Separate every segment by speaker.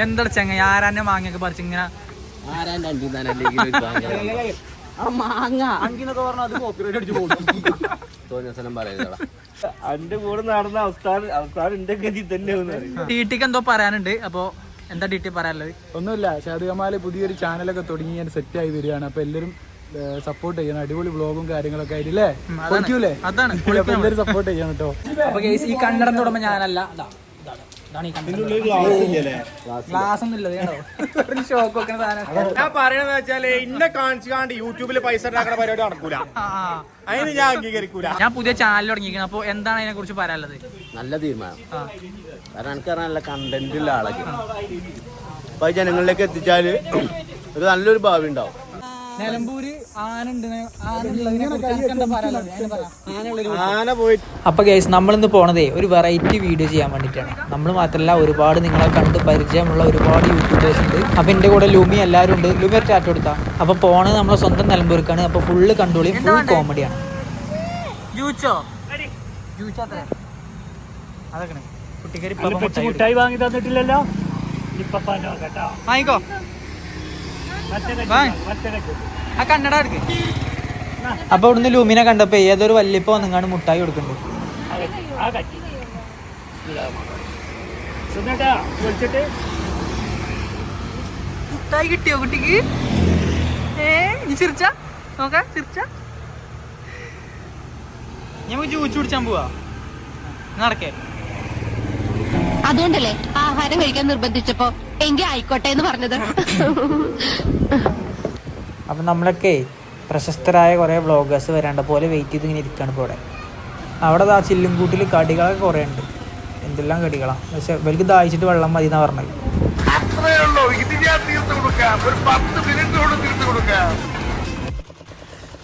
Speaker 1: എന്താ ചെങ്ങ ആരാന്റെ മാങ്ങയൊക്കെ പറിച്ച് ഇങ്ങനെ?
Speaker 2: മാങ്ങ
Speaker 1: അങ്കിന്നൊക്കെ പറഞ്ഞാൽ അത് കോപ്പിറൈറ്റ് അടിച്ചു പോകും.
Speaker 3: തോന്നിയ സ്ഥലം പറയുന്നതാ
Speaker 4: അന്റെ കൂടെ നടന്ന അവസ്ഥാനം അവസ്ഥാനം എന്റെ ഗതി തന്നെ
Speaker 1: ടിടിക്ക് എന്തോ പറയാനുണ്ട്. അപ്പൊ എന്താ ടി ടി പറയാനുള്ളത്?
Speaker 5: ഒന്നുമില്ല. ഷാദ് കമാൽ പുതിയൊരു ചാനലൊക്കെ തുടങ്ങി ഞാൻ സെറ്റ് ആയി വരികയാണ്. അപ്പൊ എല്ലാരും സപ്പോർട്ട് ചെയ്യണം. അടിപൊളി വ്ളോഗും കാര്യങ്ങളൊക്കെ ആയിട്ടില്ലേ?
Speaker 1: അതാണ്.
Speaker 5: സപ്പോർട്ട് ചെയ്യണം കേട്ടോ.
Speaker 1: അപ്പൊ ഈ കണ്ണടം തുടങ്ങുമ്പോ ഞാനല്ല ഗ്ലാസ് ഒന്നും ഇല്ല കേട്ടോ. ഒരു ഷോക്ക് വെക്കുന്ന സാധനം.
Speaker 4: ഞാൻ പറയണെന്ന് വെച്ചാൽ ഇന്നെ കാണിച്ചു കാണ്ട് യൂട്യൂബിൽ പൈസ ഉണ്ടാക്കുന്ന പരിപാടി നടക്കൂല. അതിന് ഞാൻ അംഗീകരിക്കൂല.
Speaker 1: ഞാൻ പുതിയ ചാനൽ തുടങ്ങിയിരിക്കണം അപ്പൊ എന്താണ് അതിനെ കുറിച്ച് പറയാനുള്ളത്?
Speaker 3: നല്ല തീരുമാനം. കാരണം എനിക്ക് നല്ല കണ്ടന്റ് ഉള്ള ആളൊക്കെ അപ്പൊ ജനങ്ങളിലേക്ക് എത്തിച്ചാൽ ഒരു നല്ലൊരു ഭാവി ഉണ്ടാവും.
Speaker 1: അപ്പോൾ ഗൈസ് നമ്മളിന്ന് പോണതേ ഒരു വെറൈറ്റി വീഡിയോ ചെയ്യാൻ വേണ്ടിയിട്ടാണ് നമ്മൾ മാത്രമല്ല ഒരുപാട് നിങ്ങളെ കണ്ട് പരിചയമുള്ള ഒരുപാട് യൂട്യൂബേഴ്സ് ഉണ്ട്. അപ്പൊ എന്റെ കൂടെ ലുമി എല്ലാവരും ഉണ്ട്. ലുമി ഒരു ചാറ്റ് കൊടുത്താ. അപ്പൊ പോണത് നമ്മളെ സ്വന്തം നിലമ്പൂർക്കാണ്. അപ്പൊ ഫുള്ള് കണ്ടോളി ഫുൾ കോമഡിയാണ് കുട്ടിക്കാരി
Speaker 4: മുട്ടായി വാങ്ങി തന്നിട്ടില്ലല്ലോ ഇപ്പൊ കേട്ടോ
Speaker 1: വാങ്ങിക്കോ. വാങ്ങ്. ആ കണ്ണട എടുക്ക്. അപ്പൊ ഇവിടുന്ന് ലൂമിനെ കണ്ടപ്പോ ഏതൊരു വല്യപ്പ വന്നിങ്ങാണ്ട് മുട്ടായി കൊടുക്കുന്നുണ്ട് മുട്ടായി കിട്ടിയോ കുട്ടിക്ക്? ഏ നീ ചിരിച്ച? നോക്ക ചിരിച്ച? ഞമ്മക്ക് ജ്യൂസ് കുടിച്ചാൻ പോവാ. നടക്കേ.
Speaker 2: അതുകൊണ്ടല്ലേ ആഹാരം കഴിക്കാൻ നിർബന്ധിച്ചപ്പോ എങ്കിൽ ആയിക്കോട്ടെ എന്ന് പറഞ്ഞത്?
Speaker 1: അപ്പം നമ്മളൊക്കെ പ്രശസ്തരായ കുറേ വ്ളോഗേഴ്സ് വരേണ്ട പോലെ വെയിറ്റ് ചെയ്ത് ഇങ്ങനെ ഇരിക്കുകയാണ് ഇപ്പോൾ ഇവിടെ അവിടെ ആ ചില്ലുംകൂട്ടിൽ കടികളൊക്കെ കുറേ ഉണ്ട് എന്തെല്ലാം കടികളാണ് പക്ഷെ ഇവർക്ക് ദാഹിച്ചിട്ട് വെള്ളം മതി എന്നാണ് പറഞ്ഞത്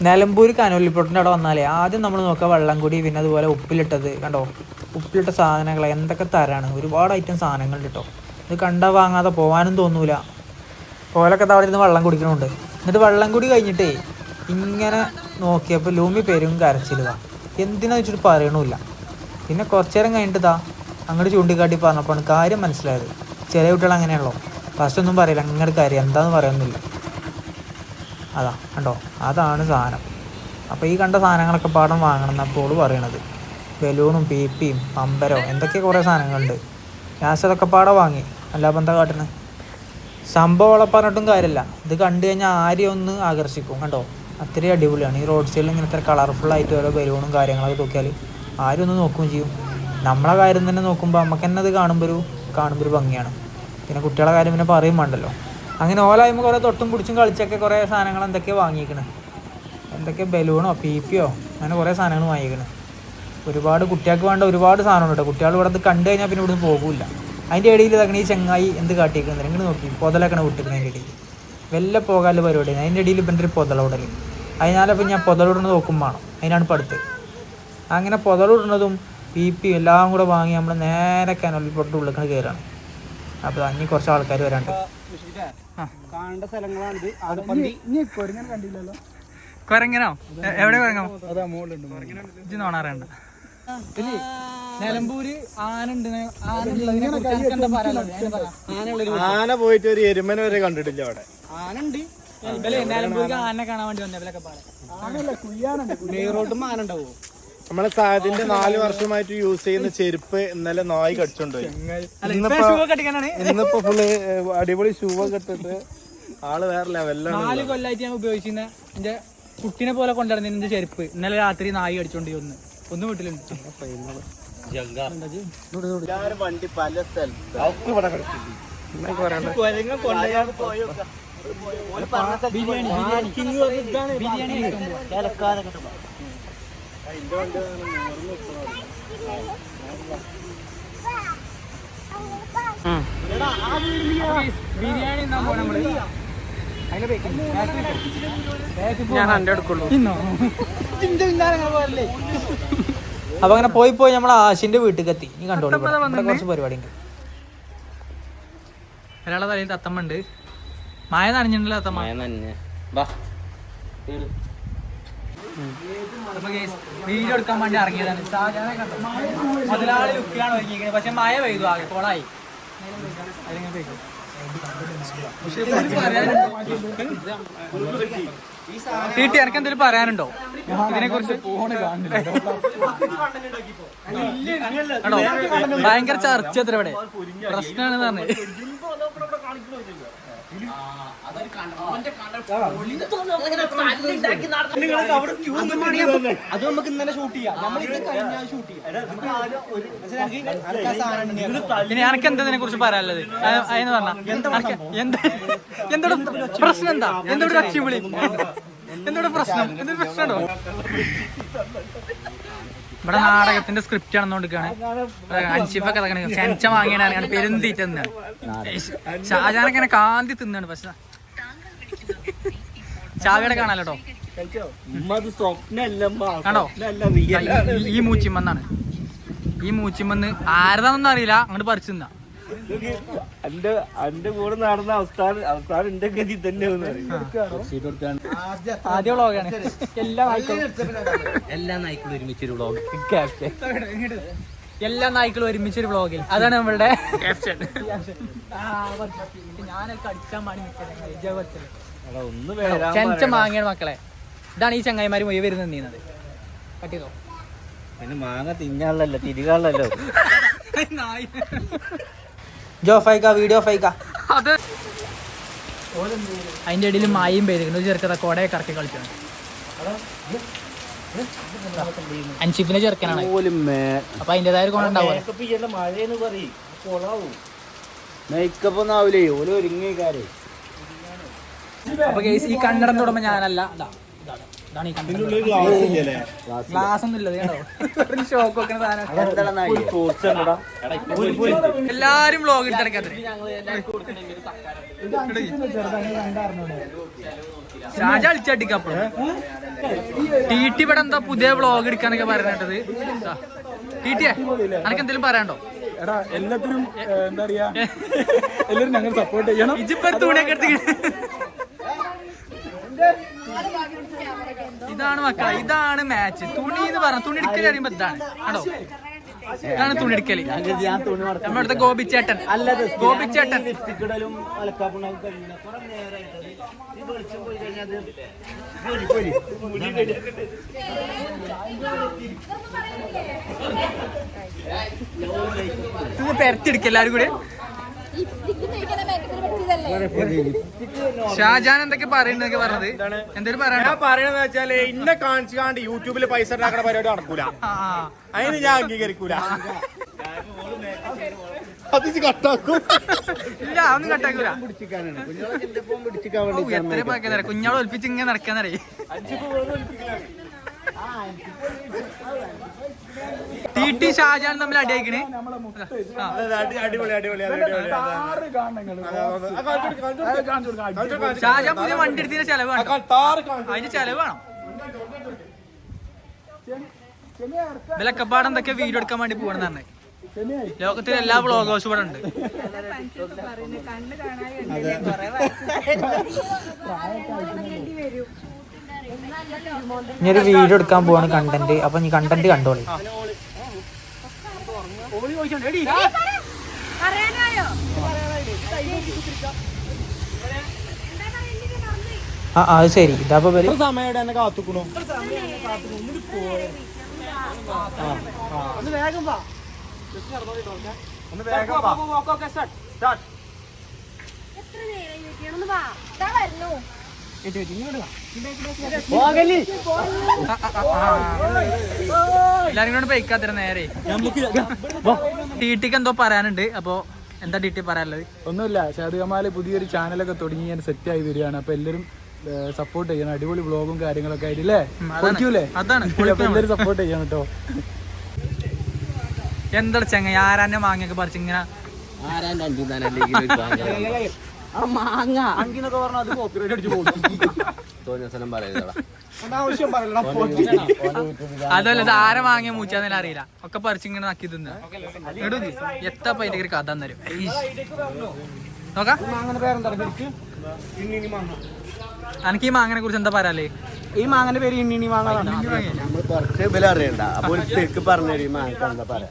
Speaker 1: നിലമ്പൂർ കനോലിപ്പൊട്ടിന്റെ അവിടെ വന്നാലേ ആദ്യം നമ്മൾ നോക്കുക വെള്ളം കൂടി പിന്നെ അതുപോലെ ഉപ്പിലിട്ടത് കണ്ടോ? ഉപ്പിലിട്ട സാധനങ്ങൾ എന്തൊക്കെ തരാണ്? ഒരുപാട് ഐറ്റം സാധനങ്ങളുണ്ട് കേട്ടോ ഇത് കണ്ടാൽ വാങ്ങാതെ പോകാനും തോന്നൂല. ഓലൊക്കെ അവിടെ ഇരുന്ന് വെള്ളം കുടിക്കണുണ്ട്. എന്നിട്ട് വെള്ളം കുടി കഴിഞ്ഞിട്ടേ ഇങ്ങനെ നോക്കിയപ്പോൾ ലൂമി പേരും കരച്ചിലുക എന്തിനാ വെച്ചിട്ട് പറയണമില്ല പിന്നെ കുറച്ചു നേരം കഴിഞ്ഞിട്ട് ഇതാ അങ്ങോട്ട് ചൂണ്ടിക്കാട്ടി പറഞ്ഞപ്പോൾ കാര്യം മനസ്സിലായത്. ചില കുട്ടികൾ അങ്ങനെയാണല്ലോ. ഫസ്റ്റ് ഒന്നും പറയില്ല. അങ്ങോട്ട് കാര്യം. എന്താണെന്ന് പറയുന്നില്ല അതാ കണ്ടോ? അതാണ് സാധനം. അപ്പോൾ ഈ കണ്ട സാധനങ്ങളൊക്കെ പാടം വാങ്ങണം എന്നപ്പോൾ പറയണത്. ബലൂണും പീപ്പിയും പമ്പരോ എന്തൊക്കെ കുറേ സാധനങ്ങളുണ്ട്. ഗ്യാസ് അതൊക്കെ പാടെ വാങ്ങി. അല്ലാപ്പം എന്താ കാട്ടണ്? സംഭവം പറഞ്ഞിട്ടും കാര്യമില്ല. ഇത് കണ്ടു കഴിഞ്ഞാൽ ആരെയും ഒന്ന് ആകർഷിക്കും. കണ്ടോ? അത്രയും അടിപൊളിയാണ്. ഈ റോഡ് സൈഡിൽ ഇങ്ങനത്തെ കളർഫുൾ ആയിട്ട് ഓരോ ബലൂണും കാര്യങ്ങളൊക്കെ നോക്കിയാൽ ആരും ഒന്ന് നോക്കുകയും ചെയ്യും. നമ്മളെ കാര്യം തന്നെ നോക്കുമ്പോൾ നമുക്ക് തന്നെ അത് കാണുമ്പോൾ ഒരു കാണുമ്പോൾ ഒരു ഭംഗിയാണ്. പിന്നെ കുട്ടികളെ കാര്യം പിന്നെ പറയും വേണ്ടല്ലോ. അങ്ങനെ ഓലായ്മ കുറേ തൊട്ടും പിടിച്ചും കളിച്ചൊക്കെ കുറേ സാധനങ്ങൾ എന്തൊക്കെയോ വാങ്ങിക്കണ് എന്തൊക്കെ ബലൂണോ പീപ്പിയോ? അങ്ങനെ കുറേ സാധനങ്ങൾ വാങ്ങിക്കണ് ഒരുപാട് കുട്ടികൾക്ക് വേണ്ട ഒരുപാട് സാധനമുണ്ട് കേട്ടോ കുട്ടികൾ ഇവിടെ കണ്ടു കഴിഞ്ഞാൽ പിന്നെ ഇവിടുന്ന് പോകില്ല. അതിന്റെ ഇടയിൽ തകണി ചെങ്ങായി എന്ത് കാട്ടിയിരിക്കുന്നത് ഇങ്ങോട്ട് നോക്കി. പൊതലൊക്കെയാണ് വിട്ടിരിക്കണ അതിന്റെ ഇടയിൽ. വല്ല പോകാനുള്ള പരിപാടിയാണ് അതിന്റെ ഇടയിൽ ഇപ്പം ഒരു പൊതലോടൽ അതിനാലപ്പം ഞാൻ പൊതലോടുന്നത് നോക്കും വേണം അതിനാണ് ഇപ്പം അടുത്ത്. അങ്ങനെ പൊതലോടുന്നതും പി പി എല്ലാം കൂടെ വാങ്ങി നമ്മൾ നേരെ കനലിൽപ്പെട്ട് ഉള്ളിൽ കയറാണ് അപ്പോൾ അഞ്ഞി കുറച്ച് ആൾക്കാർ വരാണ്ട്.
Speaker 4: കാണേണ്ട
Speaker 5: ഇനി കൊരങ്ങനെ?
Speaker 1: എവിടെ കുരങ്ങോ?
Speaker 5: അതാ
Speaker 1: നോണാറണ്ട നിലമ്പൂര് ആനുണ്ട്
Speaker 4: ആന പോയിട്ട് ഒരു എരുമന വരെ കണ്ടിട്ടില്ല അവിടെ.
Speaker 1: ആനുണ്ട്. നിലമ്പൂർക്ക് ആനെ? കാണാൻ വേണ്ടി വന്നവരൊക്കെ പാടെ.
Speaker 4: നമ്മളെ സാദിന്റെ നാല് വർഷമായിട്ട് യൂസ് ചെയ്യുന്ന ചെരുപ്പ് ഇന്നലെ നായി
Speaker 1: അടിക്കാനാണ്?
Speaker 4: ഇന്നിപ്പോ ഫുള്ള് അടിപൊളി ഷൂ കെട്ടിട്ട് ഇട്ടിട്ട് ആൾ വേറെ ലെവലിലാണ്
Speaker 1: നാല് കൊല്ലായിട്ട് ഞാൻ ഉപയോഗിച്ചിരുന്ന എന്റെ കുട്ടിനെ പോലെ കൊണ്ടുവരുന്ന ചെരുപ്പ് ഇന്നലെ രാത്രി നായി കടിച്ചോണ്ടി ഒന്ന് ഒന്ന് വീട്ടിലുണ്ട്
Speaker 3: വണ്ടി പല
Speaker 1: ബിരിയാണി എന്നാ പോവാ. നമ്മൾ? ഞാൻ എന്റെ എടുക്കുള്ളൂ അപ്പൊ അങ്ങനെ പോയി പോയി നമ്മൾ ആശിന്റെ വീട്ടിൽ എത്തി നീ കണ്ടോളൂ കുറച്ച് പരിപാടി ഉണ്ട് ഒരാളെ തലയിൽ തത്തമ്മ ഉണ്ട് മായ നനഞ്ഞിട്ടുണ്ടല്ലോ തത്തമ്മ.
Speaker 3: മായ നനഞ്ഞ.
Speaker 1: വീഡിയോ എടുക്കാൻ വേണ്ടി ഇറങ്ങിയതാണ്? മുതലാളി ലുക്കിലാണ് ഒരുങ്ങിയിരിക്കുന്നത്. പക്ഷെ മായ പെയ്തു ആകെ. കോളായി. അതിലിങ്ങനെ പെയ്തു
Speaker 6: ടി എനിക്ക് എന്തെങ്കിലും പറയാനുണ്ടോ? ഇതിനെ കുറിച്ച് ആണോ ഭയങ്കര ചർച്ച അത്ര ഇവിടെ പ്രശ്നമാണെന്ന് പറഞ്ഞു.
Speaker 3: അത് നമുക്ക് ഇന്നലെ ഷൂട്ട് ചെയ്യാം. നമ്മൾ ഇത് കഴിഞ്ഞാൽ ഷൂട്ട് ചെയ്യാം.
Speaker 6: എനക്ക് എന്താ ഇതിനെ കുറിച്ച് പറയാനുള്ളത്? അതിന് പറഞ്ഞ എന്താ എന്തോട് പ്രശ്നം എന്താ? എന്തോട് കക്ഷി വിളി എന്തോട് പ്രശ്നം? എന്തൊരു പ്രശ്നമുണ്ടോ? ഇവിടെ നാടകത്തിന്റെ സ്ക്രിപ്റ്റ് ആണെന്നോണ്ടിരിക്കാണ് അൻഷിഫൊക്കെ ചെഞ്ച വാങ്ങിയാണ് പെരുന്തീറ്റ തിന്നാണ് ഷാജാനൊക്കെ ഇങ്ങനെ കാന്തി തിന്നാണ് പക്ഷെ ചാവിയുടെ കാണാലോ കേട്ടോ ഈ- ഈ മൂച്ചിമ്മന്നാണ്. ഈ മൂച്ചിമ്മന്ന് ആരതാണെന്ന് അറിയില്ല അങ്ങോട്ട് പറിച്ചു തിന്നാ.
Speaker 3: എന്റെ എന്റെ കൂടെ നടന്ന അവസ്ഥാനം അവസ്ഥാനം എന്റെ ഗതി തന്നെ
Speaker 6: ആദ്യ വ്ളോഗാണ് എല്ലാ നായ്ക്കളും.
Speaker 3: എല്ലാ നായ്ക്കളും ഒരുമിച്ചൊരു വ്ളോഗ്
Speaker 6: എല്ലാ നായ്ക്കളും ഒരുമിച്ചൊരു വ്ളോഗിൽ അതാണ് നമ്മളുടെ ക്യാപ്ഷൻ ഞാനൊക്കെ അടിച്ചാൻ പാടി നിൽക്കുന്നത്
Speaker 3: ഒന്ന്
Speaker 6: ചെഞ്ച മാങ്ങയാണ് മക്കളെ. ഇതാണ് ഈ ചങ്ങായിമാര് മൊഴി വരുന്നത് നീന്നത് പറ്റിയതോ
Speaker 3: പിന്നെ മാങ്ങ തിന്നാളല്ലോ തിരികാളല്ലോ
Speaker 6: ജോ ഫൈക്ക വീഡിയോ ഫൈക്ക അത് അതിന്റെ ഇടയിൽ മായും പെയ്തിരിക്കുന്നു. ഒരു ചെറുക്കത കോടയെ കറക്കി കളിച്ചാണ് അൻഷിഫിന്റെ ചെറുക്കനാണ്. അപ്പൊ അതിന്റേതായ ഒരു ഗുണം ഉണ്ടാവും. അപ്പൊ ഈ കണ്ണടം തുടങ്ങുമ്പോ ഞാനല്ല. ഇതാണ്. ഗ്ലാസ് ഒന്നും ഒരു ഷോക്ക് വെക്കുന്ന സാധനം. എല്ലാരും വ്ലോഗ് എടുത്തെടുക്കാത്ത ഷാജ അടിച്ചടിക്കപ്പോഴും ടി ടി ഇവിടെ എന്താ പുതിയ വ്ലോഗ് എടുക്കാനൊക്കെ പറഞ്ഞിട്ടത്. ടി ടിയെ അനക്ക് എന്തെങ്കിലും പറയാണ്ടോ
Speaker 5: എടാ എല്ലാത്തിനും എന്താ പറയാ? എല്ലാരും ഞങ്ങൾ സപ്പോർട്ട് ചെയ്യണം.
Speaker 6: ഇജിപ്പോ ഒരു തുണിയൊക്കെ എടുത്ത് ഇതാണ് മക്കളെ ഇതാണ് മാച്ച് തുണി എന്ന് പറഞ്ഞ തുണി എടുക്കൽ അറിയുമ്പോ ഇതാണ്. ആണോ? ഇതാണ് തുണി
Speaker 3: എടുക്കൽ.
Speaker 6: നമ്മുടെ അടുത്ത ഗോപിച്ചേട്ടൻ. ഗോപിച്ചേട്ടൻ. ഇത് പെരത്തിയെടുക്ക എല്ലാരും കൂടി. ഷാജാൻ എന്തൊക്കെ പറയുന്നതൊക്കെ പറഞ്ഞത്? എന്തൊരു പറയാ
Speaker 4: ഞാൻ പറയണെന്ന് വെച്ചാൽ ഇന്ന കാണിച്ചു കാണ്ട് യൂട്യൂബിൽ പൈസ ഉണ്ടാക്കുന്ന പരിപാടി നടക്കൂല. അതിന് ഞാൻ അംഗീകരിക്കൂല. അത് കട്ടാക്കും.
Speaker 6: ഇല്ല ഒന്നും കട്ടാക്കൂല.
Speaker 3: പിടിച്ചിക്കാനാണ് കുഞ്ഞോളെ
Speaker 6: ഒലിപ്പിച്ച് ഇങ്ങനെ നടക്കാന്നറിയ? ടി ടി ഷാജാൻ തമ്മിൽ അടിയാക്കണേ
Speaker 5: കാണണം
Speaker 6: ഷാജാൻ പുതിയ വണ്ടി എടുത്തതിന്റെ ചെലവ് അതിന്റെ ചെലവ് വേണം വിലക്കപ്പാട് എന്തൊക്കെ വീഡിയോ എടുക്കാൻ വേണ്ടി പോകണമെന്നാണ് ലോകത്തിലെ എല്ലാ ബ്ലോഗേഴ്സ് ഇവിടെ ഉണ്ട്. ഇനി ഒരു വീഡിയോ എടുക്കാൻ പോവാണ് കണ്ടന്റ് അപ്പൊ നീ കണ്ടന്റ് കണ്ടോളി. ആ. അത് ശരി. ഇതാ ഇവർ.
Speaker 4: സമയം എന്നെ കാത്തുക്കണു. ഒന്ന് വേഗം വാ. ഒന്ന് വേഗം വാ. സ്റ്റാർട്ട്
Speaker 6: എല്ലാരും കൂടെ ബൈക്കാത്തിര നേരെ. ടിടിക്ക് എന്തോ പറയാനുണ്ട്. അപ്പൊ എന്താ ടിടി പറയാനുള്ളത്?
Speaker 5: ഒന്നുമില്ല. ഷാദുകമാൽ പുതിയൊരു ചാനലൊക്കെ തുടങ്ങി ഞാൻ സെറ്റ് ആയി വരികയാണ്. അപ്പൊ എല്ലാരും സപ്പോർട്ട് ചെയ്യണം. അടിപൊളി വ്ളോഗും കാര്യങ്ങളൊക്കെ
Speaker 6: ആയിട്ടില്ലേ അതാണ്.
Speaker 5: എല്ലാരും സപ്പോർട്ട് ചെയ്യണം കേട്ടോ.
Speaker 6: എന്താ ചെങ്ങ ആരാന്റെ മാങ്ങയൊക്കെ
Speaker 3: പറിച്ചിങ്ങനെ അഞ്ചു തന്നെ
Speaker 5: അങ്കിന്നൊക്കെ പറഞ്ഞാൽ അത് കോപ്പിറൈറ്റ് അടിച്ചു പോകും.
Speaker 3: തോന്നിയ സ്ഥലം പറയുന്നതാ
Speaker 5: അനാവശ്യം പറയണം
Speaker 6: അതല്ല ഇത് ആരെ വാങ്ങിയ മൂച്ചാന്നല്ല അറിയില്ല. ഒക്കെ പറിച്ചിങ്ങനെ നക്കി നക്കി എടു എത്താ അതിന്റെ ഒരു കഥ തരും നോക്കാം. എനിക്ക് ഈ മാങ്ങനെ കുറിച്ച് എന്താ പറയാലേ
Speaker 5: ഈ മാങ്ങന്റെ പേര് ഇണ്ണിണി മാങ്ങാണ്
Speaker 3: നമ്മൾ കുറച്ച് വില അറിയണ്ട. അപ്പൊ ശരിക്കും പറഞ്ഞു തരും മാങ്ങ എന്താ പറയാ.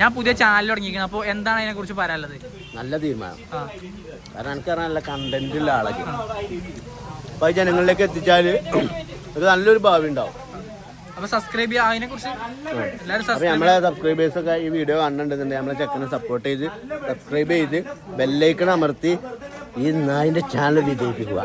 Speaker 6: ഞാൻ പുതിയ ചാനൽ തുടങ്ങിയിരിക്കണം അപ്പോൾ എന്താണ് അതിനെ കുറിച്ച് പറയാനുള്ളത്?
Speaker 3: നല്ല തീരുമാനം. കാരണം എനിക്ക് നല്ല കണ്ടന്റ് ഉള്ള ആളൊക്കെ. അപ്പൊ അത് ജനങ്ങളിലേക്ക് എത്തിച്ചാൽ ഒരു നല്ലൊരു ഭാവി ഉണ്ടാവും.
Speaker 6: അപ്പൊ സബ്സ്ക്രൈബ് അതിനെ കുറിച്ച് എല്ലാവരും
Speaker 3: അപ്പൊ നമ്മളെ സബ്സ്ക്രൈബേഴ്സ് ഒക്കെ ഈ വീഡിയോ കണ്ടിട്ടുണ്ടെന്നുണ്ടെങ്കിൽ നമ്മളെ ചെക്കനെ സപ്പോർട്ട് ചെയ്ത് സബ്സ്ക്രൈബ് ചെയ്ത് ബെല്ലൈക്കൺ അമർത്തി ഈ നായിന്റെ ചാനൽ വിജയിപ്പിക്കുക